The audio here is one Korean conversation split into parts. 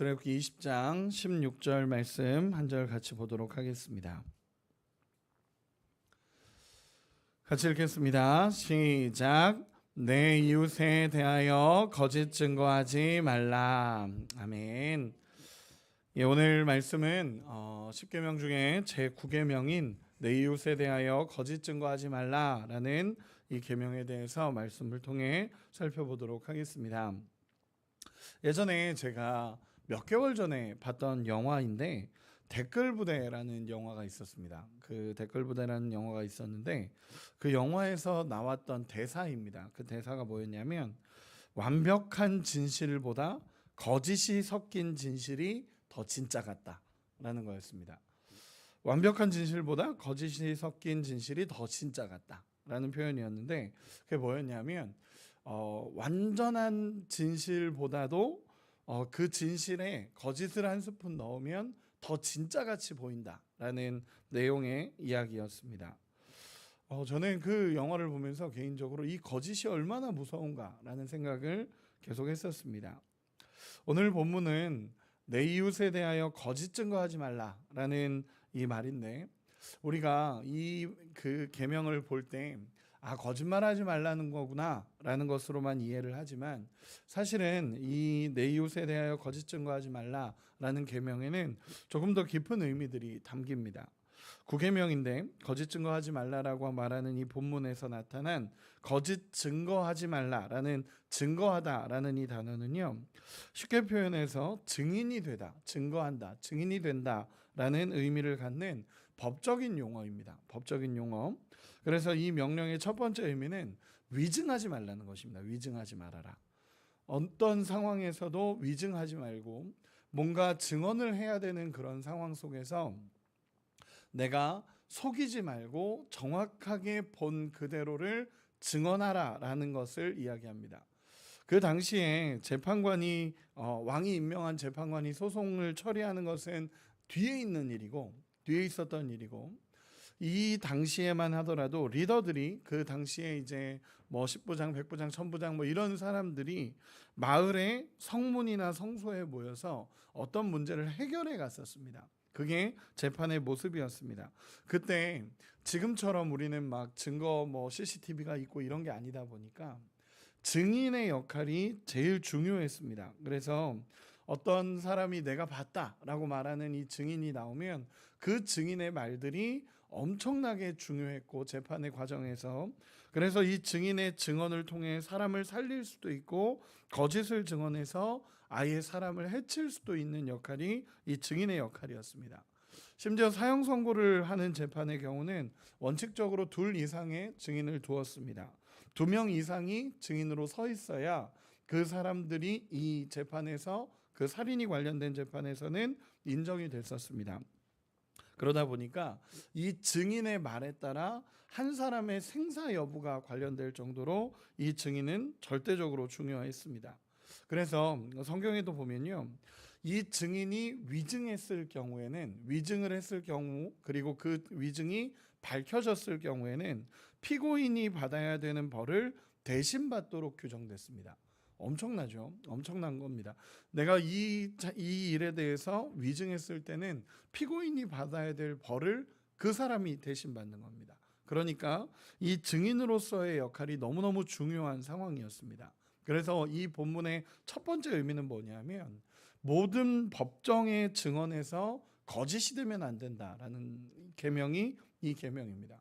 출애굽기 20장 16절 말씀 한 절 같이 보도록 하겠습니다. 같이 읽겠습니다. 시작. 내 이웃에 대하여 거짓 증거하지 말라. 아멘. 예, 오늘 말씀은 어, 10계명 중에 제 9계명인 내 이웃에 대하여 거짓 증거하지 말라라는 이 계명에 대해서 말씀을 통해 살펴보도록 하겠습니다. 예전에 제가 몇 개월 전에 봤던 영화인데 댓글 부대라는 영화가 있었습니다. 그 댓글 부대라는 영화가 있었는데 그 영화에서 나왔던 대사입니다. 그 대사가 뭐였냐면 완벽한 진실보다 거짓이 섞인 진실이 더 진짜 같다라는 거였습니다. 완벽한 진실보다 거짓이 섞인 진실이 더 진짜 같다라는 표현이었는데 그게 뭐였냐면 어, 완전한 진실보다도 어, 그 진실에 거짓을 한 스푼 넣으면 더 진짜 같이 보인다라는 내용의 이야기였습니다. 어, 저는 그 영화를 보면서 개인적으로 이 거짓이 얼마나 무서운가라는 생각을 계속했었습니다. 오늘 본문은 내 이웃에 대하여 거짓 증거하지 말라라는 이 말인데 우리가 이 그 계명을 볼 때 아 거짓말하지 말라는 거구나 라는 것으로만 이해를 하지만 사실은 이 내 이웃에 대하여 거짓 증거하지 말라라는 계명에는 조금 더 깊은 의미들이 담깁니다. 구계명인데 거짓 증거하지 말라라고 말하는 이 본문에서 나타난 거짓 증거하지 말라라는 증거하다라는 이 단어는요 쉽게 표현해서 증인이 되다, 증거한다, 증인이 된다라는 의미를 갖는 법적인 용어입니다. 법적인 용어. 그래서 이 명령의 첫 번째 의미는 위증하지 말라는 것입니다. 위증하지 말아라. 어떤 상황에서도 위증하지 말고 뭔가 증언을 해야 되는 그런 상황 속에서 내가 속이지 말고 정확하게 본 그대로를 증언하라라는 것을 이야기합니다. 그 당시에 재판관이 어, 왕이 임명한 재판관이 소송을 처리하는 것은 뒤에 있는 일이고 뒤에 있었던 일이고 이 당시에만 하더라도 리더들이 그 당시에 이제 뭐 10부장, 100부장, 1000부장 뭐 이런 사람들이 마을의 성문이나 성소에 모여서 어떤 문제를 해결해 갔었습니다. 그게 재판의 모습이었습니다. 그때 지금처럼 우리는 막 증거 뭐 CCTV가 있고 이런 게 아니다 보니까 증인의 역할이 제일 중요했습니다. 그래서 어떤 사람이 내가 봤다라고 말하는 이 증인이 나오면 그 증인의 말들이 엄청나게 중요했고 재판의 과정에서 그래서 이 증인의 증언을 통해 사람을 살릴 수도 있고 거짓을 증언해서 아예 사람을 해칠 수도 있는 역할이 이 증인의 역할이었습니다. 심지어 사형 선고를 하는 재판의 경우는 원칙적으로 둘 이상의 증인을 두었습니다. 두 명 이상이 증인으로 서 있어야 그 사람들이 이 재판에서 그 살인이 관련된 재판에서는 인정이 됐었습니다. 그러다 보니까 이 증인의 말에 따라 한 사람의 생사 여부가 관련될 정도로 이 증인은 절대적으로 중요했습니다. 그래서 성경에도 보면요. 이 증인이 위증했을 경우에는 위증을 했을 경우 그리고 그 위증이 밝혀졌을 경우에는 피고인이 받아야 되는 벌을 대신 받도록 규정됐습니다. 엄청나죠. 엄청난 겁니다. 내가 이, 이 일에 대해서 위증했을 때는 피고인이 받아야 될 벌을 그 사람이 대신 받는 겁니다. 그러니까 이 증인으로서의 역할이 너무너무 중요한 상황이었습니다. 그래서 이 본문의 첫 번째 의미는 뭐냐면 모든 법정의 증언에서 거짓이 되면 안 된다라는 계명이 이 계명입니다.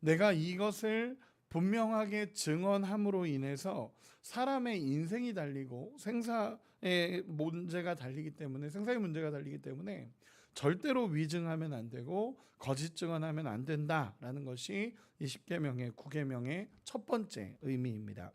내가 이것을 분명하게 증언함으로 인해서 사람의 인생이 달리고 생사의 문제가 달리기 때문에 생사의 문제가 달리기 때문에 절대로 위증하면 안 되고 거짓 증언하면 안 된다라는 것이 이 10계명의 9계명의 첫 번째 의미입니다.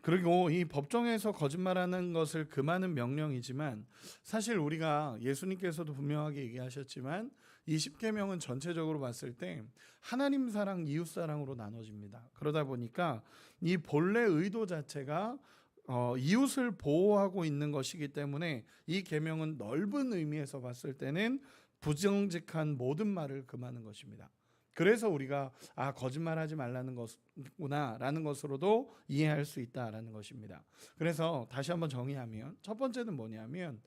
그리고 이 법정에서 거짓말하는 것을 금하는 명령이지만 사실 우리가 예수님께서도 분명하게 얘기하셨지만 이 십계명은 전체적으로 봤을 때 하나님 사랑, 이웃 사랑으로 나눠집니다. 그러다 보니까 이 본래 의도 자체가 어, 이웃을 보호하고 있는 것이기 때문에 이 계명은 넓은 의미에서 봤을 때는 부정직한 모든 말을 금하는 것입니다. 그래서 우리가 아 거짓말하지 말라는 것구나라는 것으로도 이해할 수 있다라는 것입니다. 그래서 다시 한번 정의하면 첫 번째는 뭐냐면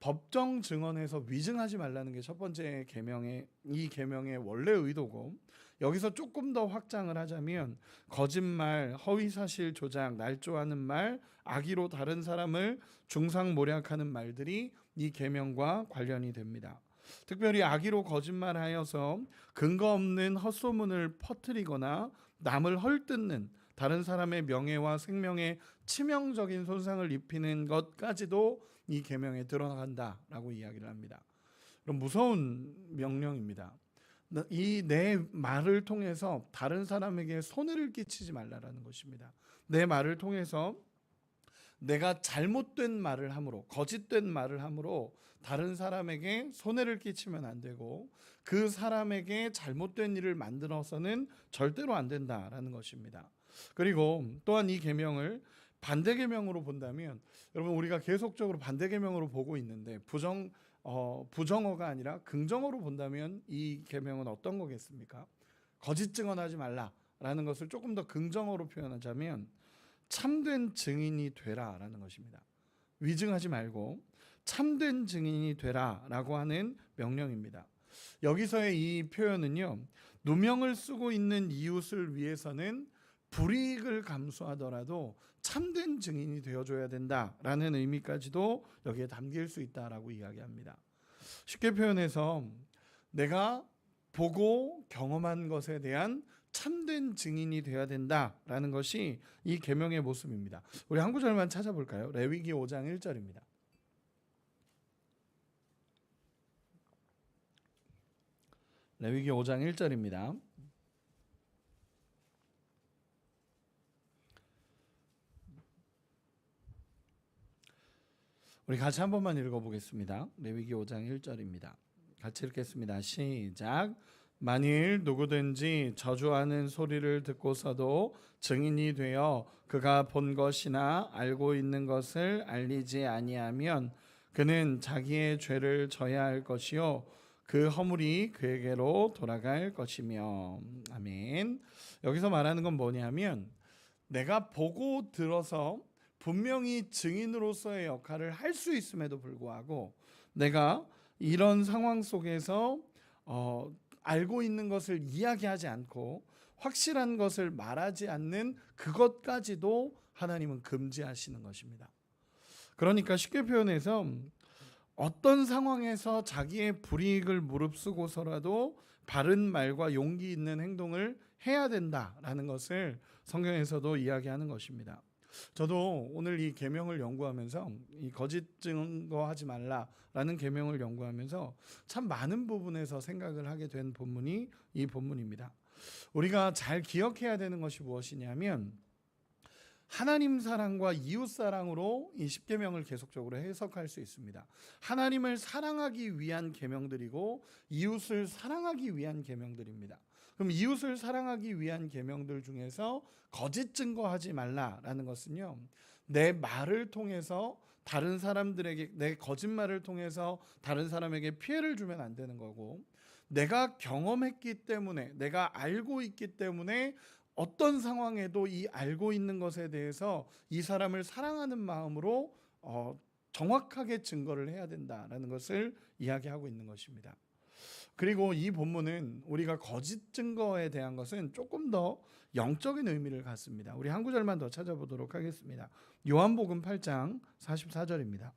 법정 증언에서 위증하지 말라는 게 첫 번째 계명의 이 계명의 원래 의도고 여기서 조금 더 확장을 하자면 거짓말, 허위 사실 조작, 날조하는 말, 악의로 다른 사람을 중상모략하는 말들이 이 계명과 관련이 됩니다. 특별히 악의로 거짓말하여서 근거 없는 헛소문을 퍼뜨리거나 남을 헐뜯는 다른 사람의 명예와 생명에 치명적인 손상을 입히는 것까지도 이 계명에 드러나간다라고 이야기를 합니다. 그럼 무서운 명령입니다. 이 내 말을 통해서 다른 사람에게 손해를 끼치지 말라라는 것입니다. 내 말을 통해서 내가 잘못된 말을 함으로 거짓된 말을 함으로 다른 사람에게 손해를 끼치면 안 되고 그 사람에게 잘못된 일을 만들어서는 절대로 안 된다라는 것입니다. 그리고 또한 이 계명을 반대 계명으로 본다면 여러분 우리가 계속적으로 반대 계명으로 보고 있는데 부정 어, 부정어가 아니라 긍정어로 본다면 이 계명은 어떤 거겠습니까? 거짓 증언하지 말라라는 것을 조금 더 긍정어로 표현하자면 참된 증인이 되라라는 것입니다. 위증하지 말고 참된 증인이 되라라고 하는 명령입니다. 여기서의 이 표현은요. 누명을 쓰고 있는 이웃을 위해서는 불이익을 감수하더라도 참된 증인이 되어줘야 된다라는 의미까지도 여기에 담길 수 있다라고 이야기합니다. 쉽게 표현해서 내가 보고 경험한 것에 대한 참된 증인이 되어야 된다라는 것이 이 계명의 모습입니다. 우리 한 구절만 찾아볼까요? 레위기 5장 1절입니다. 레위기 5장 1절입니다. 우리 같이 한 번만 읽어보겠습니다. 레위기 5장 1절입니다. 같이 읽겠습니다. 시작. 만일 누구든지 저주하는 소리를 듣고서도 증인이 되어 그가 본 것이나 알고 있는 것을 알리지 아니하면 그는 자기의 죄를 져야 할 것이요 그 허물이 그에게로 돌아갈 것이며 아멘. 여기서 말하는 건 뭐냐면 내가 보고 들어서 분명히 증인으로서의 역할을 할 수 있음에도 불구하고 내가 이런 상황 속에서 어, 알고 있는 것을 이야기하지 않고 확실한 것을 말하지 않는 그것까지도 하나님은 금지하시는 것입니다. 그러니까 쉽게 표현해서 어떤 상황에서 자기의 불이익을 무릅쓰고서라도 바른 말과 용기 있는 행동을 해야 된다라는 것을 성경에서도 이야기하는 것입니다. 저도 오늘 이 계명을 연구하면서 이 거짓 증거하지 말라라는 계명을 연구하면서 참 많은 부분에서 생각을 하게 된 본문이 이 본문입니다. 우리가 잘 기억해야 되는 것이 무엇이냐면 하나님 사랑과 이웃 사랑으로 이 십계명을 계속적으로 해석할 수 있습니다. 하나님을 사랑하기 위한 계명들이고 이웃을 사랑하기 위한 계명들입니다. 그럼 이웃을 사랑하기 위한 계명들 중에서 거짓 증거하지 말라라는 것은요. 내 말을 통해서 다른 사람들에게 내 거짓말을 통해서 다른 사람에게 피해를 주면 안 되는 거고 내가 경험했기 때문에 내가 알고 있기 때문에 어떤 상황에도 이 알고 있는 것에 대해서 이 사람을 사랑하는 마음으로 어, 정확하게 증거를 해야 된다라는 것을 이야기하고 있는 것입니다. 그리고 이 본문은 우리가 거짓 증거에 대한 것은 조금 더 영적인 의미를 갖습니다. 우리 한 구절만 더 찾아보도록 하겠습니다. 요한복음 8장 44절입니다.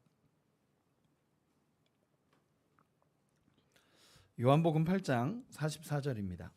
요한복음 8장 44절입니다.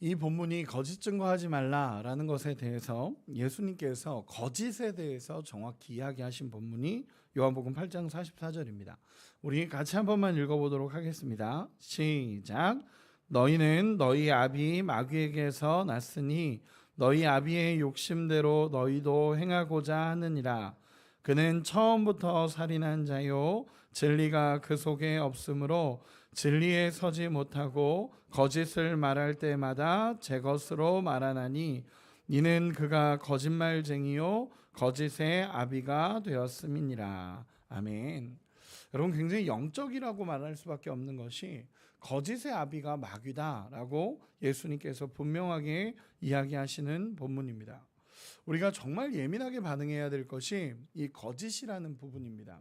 이 본문이 거짓 증거하지 말라라는 것에 대해서 예수님께서 거짓에 대해서 정확히 이야기하신 본문이 요한복음 8장 44절입니다. 우리 같이 한 번만 읽어보도록 하겠습니다. 시작. 너희는 너희 아비 마귀에게서 났으니 너희 아비의 욕심대로 너희도 행하고자 하느니라. 그는 처음부터 살인한 자요 진리가 그 속에 없으므로 진리에 서지 못하고 거짓을 말할 때마다 제 것으로 말하나니 니는 그가 거짓말쟁이요 거짓의 아비가 되었음이니라. 아멘. 여러분 굉장히 영적이라고 말할 수밖에 없는 것이 거짓의 아비가 마귀다라고 예수님께서 분명하게 이야기하시는 본문입니다. 우리가 정말 예민하게 반응해야 될 것이 이 거짓이라는 부분입니다.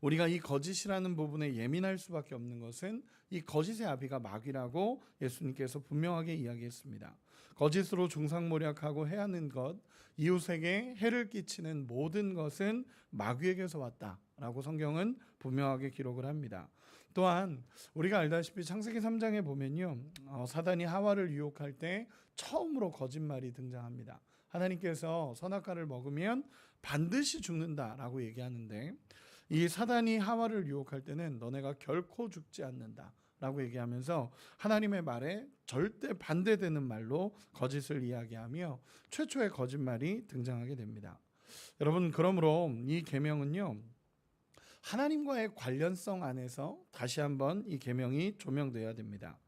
우리가 이 거짓이라는 부분에 예민할 수밖에 없는 것은 이 거짓의 아비가 마귀라고 예수님께서 분명하게 이야기했습니다. 거짓으로 중상모략하고 해하는 것, 이웃에게 해를 끼치는 모든 것은 마귀에게서 왔다 라고 성경은 분명하게 기록을 합니다. 또한 우리가 알다시피 창세기 3장에 보면요, 어, 사단이 하와를 유혹할 때 처음으로 거짓말이 등장합니다. 하나님께서 선악과를 먹으면 반드시 죽는다라고 얘기하는데 이 사단이 하와를 유혹할 때는 너네가 결코 죽지 않는다 라고 얘기하면서 하나님의 말에 절대 반대되는 말로 거짓을 이야기하며 최초의 거짓말이 등장하게 됩니다. 여러분 그러므로 이 계명은요 하나님과의 관련성 안에서 다시 한번 이 계명이 조명돼야 됩니다.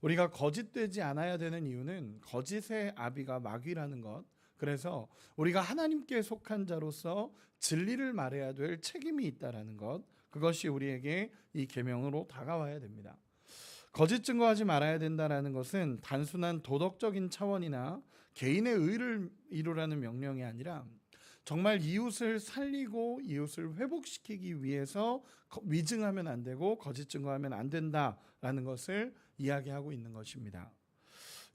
우리가 거짓되지 않아야 되는 이유는 거짓의 아비가 마귀라는 것. 그래서 우리가 하나님께 속한 자로서 진리를 말해야 될 책임이 있다라는 것. 그것이 우리에게 이 계명으로 다가와야 됩니다. 거짓 증거하지 말아야 된다라는 것은 단순한 도덕적인 차원이나 개인의 의를 이루라는 명령이 아니라 정말 이웃을 살리고 이웃을 회복시키기 위해서 거- 위증하면 안 되고 거짓 증거하면 안 된다라는 것을 이야기하고 있는 것입니다.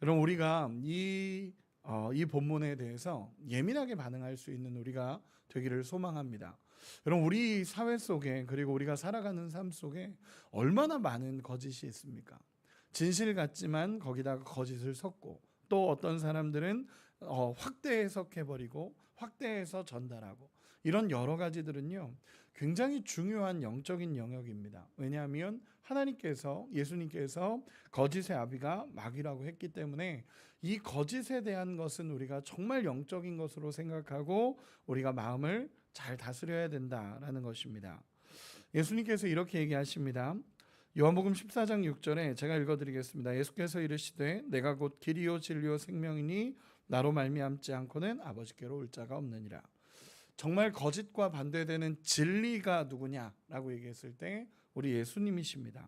여러분 우리가 이, 어, 이 본문에 대해서 예민하게 반응할 수 있는 우리가 되기를 소망합니다. 여러분 우리 사회 속에 그리고 우리가 살아가는 삶 속에 얼마나 많은 거짓이 있습니까? 진실 같지만 거기다가 거짓을 섞고 또 어떤 사람들은 어, 확대 해석해 버리고 확대해서 전달하고 이런 여러 가지들은요 굉장히 중요한 영적인 영역입니다. 왜냐하면 하나님께서 예수님께서 거짓의 아비가 마귀라고 했기 때문에 이 거짓에 대한 것은 우리가 정말 영적인 것으로 생각하고 우리가 마음을 잘 다스려야 된다라는 것입니다. 예수님께서 이렇게 얘기하십니다. 요한복음 14장 6절에 제가 읽어드리겠습니다. 예수께서 이르시되 내가 곧 길이요 진리요 생명이니 나로 말미암지 않고는 아버지께로 올 자가 없느니라. 정말 거짓과 반대되는 진리가 누구냐라고 얘기했을 때 우리 예수님이십니다.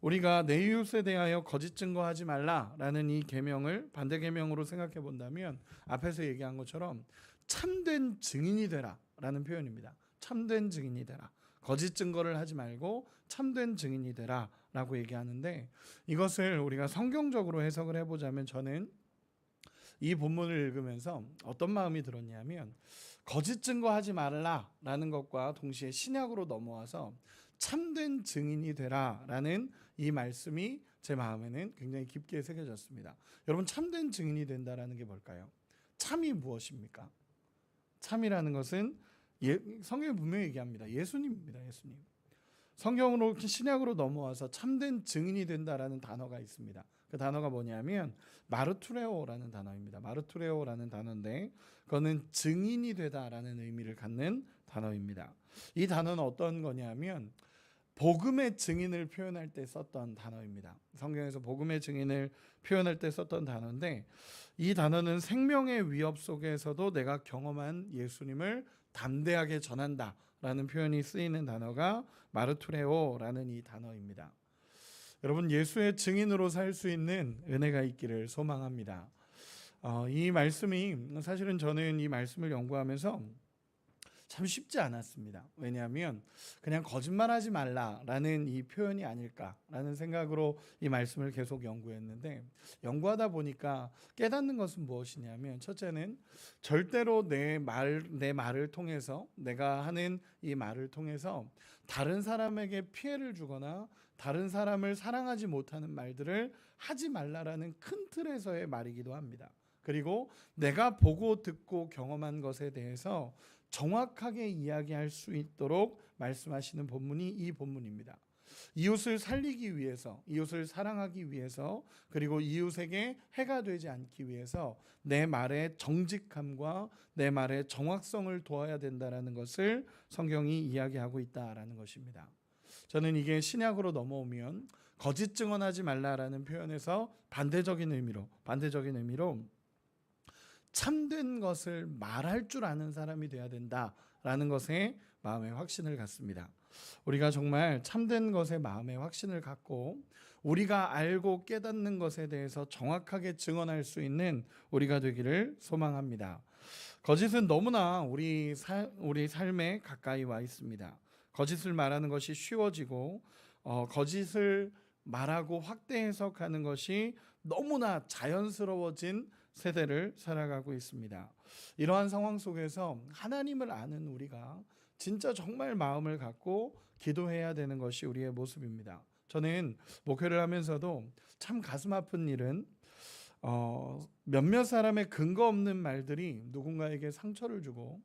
우리가 내 이웃에 대하여 거짓 증거하지 말라라는 이 계명을 반대 계명으로 생각해 본다면 앞에서 얘기한 것처럼 참된 증인이 되라라는 표현입니다. 참된 증인이 되라. 거짓 증거를 하지 말고 참된 증인이 되라라고 얘기하는데 이것을 우리가 성경적으로 해석을 해보자면 저는 이 본문을 읽으면서 어떤 마음이 들었냐면 거짓 증거하지 말라라는 것과 동시에 신약으로 넘어와서 참된 증인이 되라라는 이 말씀이 제 마음에는 굉장히 깊게 새겨졌습니다. 여러분 참된 증인이 된다라는 게 뭘까요? 참이 무엇입니까? 참이라는 것은 예, 성경에 분명히 얘기합니다. 예수님입니다. 예수님. 성경으로 신약으로 넘어와서 참된 증인이 된다라는 단어가 있습니다. 그 단어가 뭐냐면 마르투레오라는 단어입니다. 마르투레오라는 단어인데 그거는 증인이 되다라는 의미를 갖는 단어입니다. 이 단어는 어떤 거냐면 복음의 증인을 표현할 때 썼던 단어입니다. 성경에서 복음의 증인을 표현할 때 썼던 단어인데 이 단어는 생명의 위협 속에서도 내가 경험한 예수님을 담대하게 전한다라는 표현이 쓰이는 단어가 마르투레오라는 이 단어입니다. 여러분 예수의 증인으로 살 수 있는 은혜가 있기를 소망합니다. 어, 이 말씀이 사실은 저는 이 말씀을 연구하면서 참 쉽지 않았습니다. 왜냐하면 그냥 거짓말하지 말라라는 이 표현이 아닐까라는 생각으로 이 말씀을 계속 연구했는데 연구하다 보니까 깨닫는 것은 무엇이냐면 첫째는 절대로 내 말 내 말을 통해서 내가 하는 이 말을 통해서 다른 사람에게 피해를 주거나 다른 사람을 사랑하지 못하는 말들을 하지 말라라는 큰 틀에서의 말이기도 합니다. 그리고 내가 보고 듣고 경험한 것에 대해서 정확하게 이야기할 수 있도록 말씀하시는 본문이 이 본문입니다. 이웃을 살리기 위해서, 이웃을 사랑하기 위해서, 그리고 이웃에게 해가 되지 않기 위해서 내 말의 정직함과 내 말의 정확성을 도와야 된다라는 것을 성경이 이야기하고 있다라는 것입니다. 저는 이게 신약으로 넘어오면 거짓 증언하지 말라라는 표현에서 반대적인 의미로 반대적인 의미로 참된 것을 말할 줄 아는 사람이 돼야 된다라는 것에 마음의 확신을 갖습니다. 우리가 정말 참된 것에 마음의 확신을 갖고 우리가 알고 깨닫는 것에 대해서 정확하게 증언할 수 있는 우리가 되기를 소망합니다. 거짓은 너무나 우리 사, 우리 삶에 가까이 와 있습니다. 거짓을 말하는 것이 쉬워지고 어, 거짓을 말하고 확대 해석하는 것이 너무나 자연스러워진 세대를 살아가고 있습니다. 이러한 상황 속에서 하나님을 아는 우리가 진짜 정말 마음을 갖고 기도해야 되는 것이 우리의 모습입니다. 저는 목회를 하면서도 참 가슴 아픈 일은 어, 몇몇 사람의 근거 없는 말들이 누군가에게 상처를 주고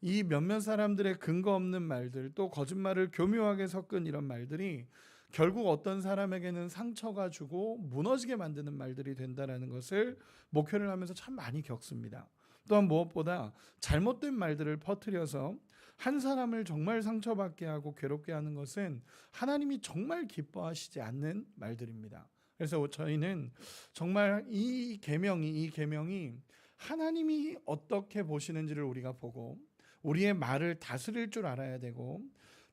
이 몇몇 사람들의 근거 없는 말들 또 거짓말을 교묘하게 섞은 이런 말들이 결국 어떤 사람에게는 상처가 주고 무너지게 만드는 말들이 된다라는 것을 목회를 하면서 참 많이 겪습니다. 또한 무엇보다 잘못된 말들을 퍼뜨려서 한 사람을 정말 상처받게 하고 괴롭게 하는 것은 하나님이 정말 기뻐하시지 않는 말들입니다. 그래서 저희는 정말 이 계명이 이 계명이 하나님이 어떻게 보시는지를 우리가 보고 우리의 말을 다스릴 줄 알아야 되고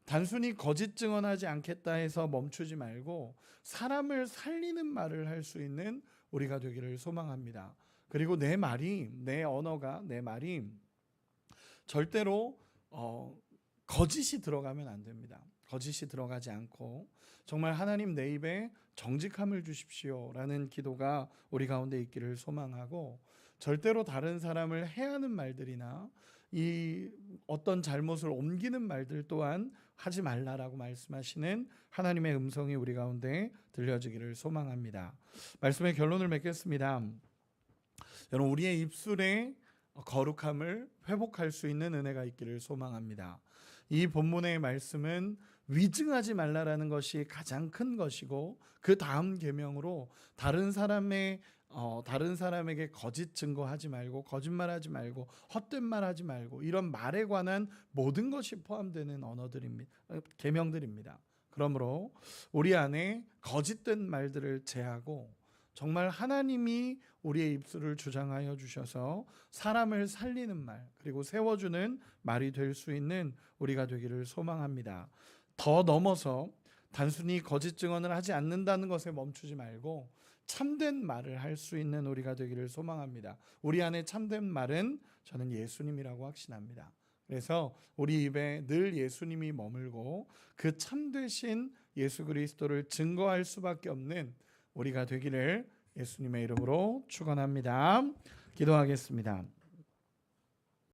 단순히 거짓 증언하지 않겠다 해서 멈추지 말고 사람을 살리는 말을 할 수 있는 우리가 되기를 소망합니다. 그리고 내 말이 내 언어가 내 말이 절대로 어, 거짓이 들어가면 안 됩니다. 거짓이 들어가지 않고 정말 하나님 내 입에 정직함을 주십시오라는 기도가 우리 가운데 있기를 소망하고 절대로 다른 사람을 해하는 말들이나 이 어떤 잘못을 옮기는 말들 또한 하지 말라라고 말씀하시는 하나님의 음성이 우리 가운데 들려지기를 소망합니다. 말씀의 결론을 맺겠습니다. 여러분 우리의 입술에 거룩함을 회복할 수 있는 은혜가 있기를 소망합니다. 이 본문의 말씀은 위증하지 말라라는 것이 가장 큰 것이고 그 다음 계명으로 다른 사람의 어, 다른 사람에게 거짓 증거하지 말고 거짓말하지 말고 헛된 말하지 말고 이런 말에 관한 모든 것이 포함되는 언어들입니다. 어, 계명들입니다. 그러므로 우리 안에 거짓된 말들을 제하고 정말 하나님이 우리의 입술을 주장하여 주셔서 사람을 살리는 말 그리고 세워주는 말이 될 수 있는 우리가 되기를 소망합니다. 더 넘어서 단순히 거짓 증언을 하지 않는다는 것에 멈추지 말고 참된 말을 할 수 있는 우리가 되기를 소망합니다. 우리 안에 참된 말은 저는 예수님이라고 확신합니다. 그래서 우리 입에 늘 예수님이 머물고 그 참되신 예수 그리스도를 증거할 수밖에 없는 우리가 되기를 예수님의 이름으로 축원합니다. 기도하겠습니다.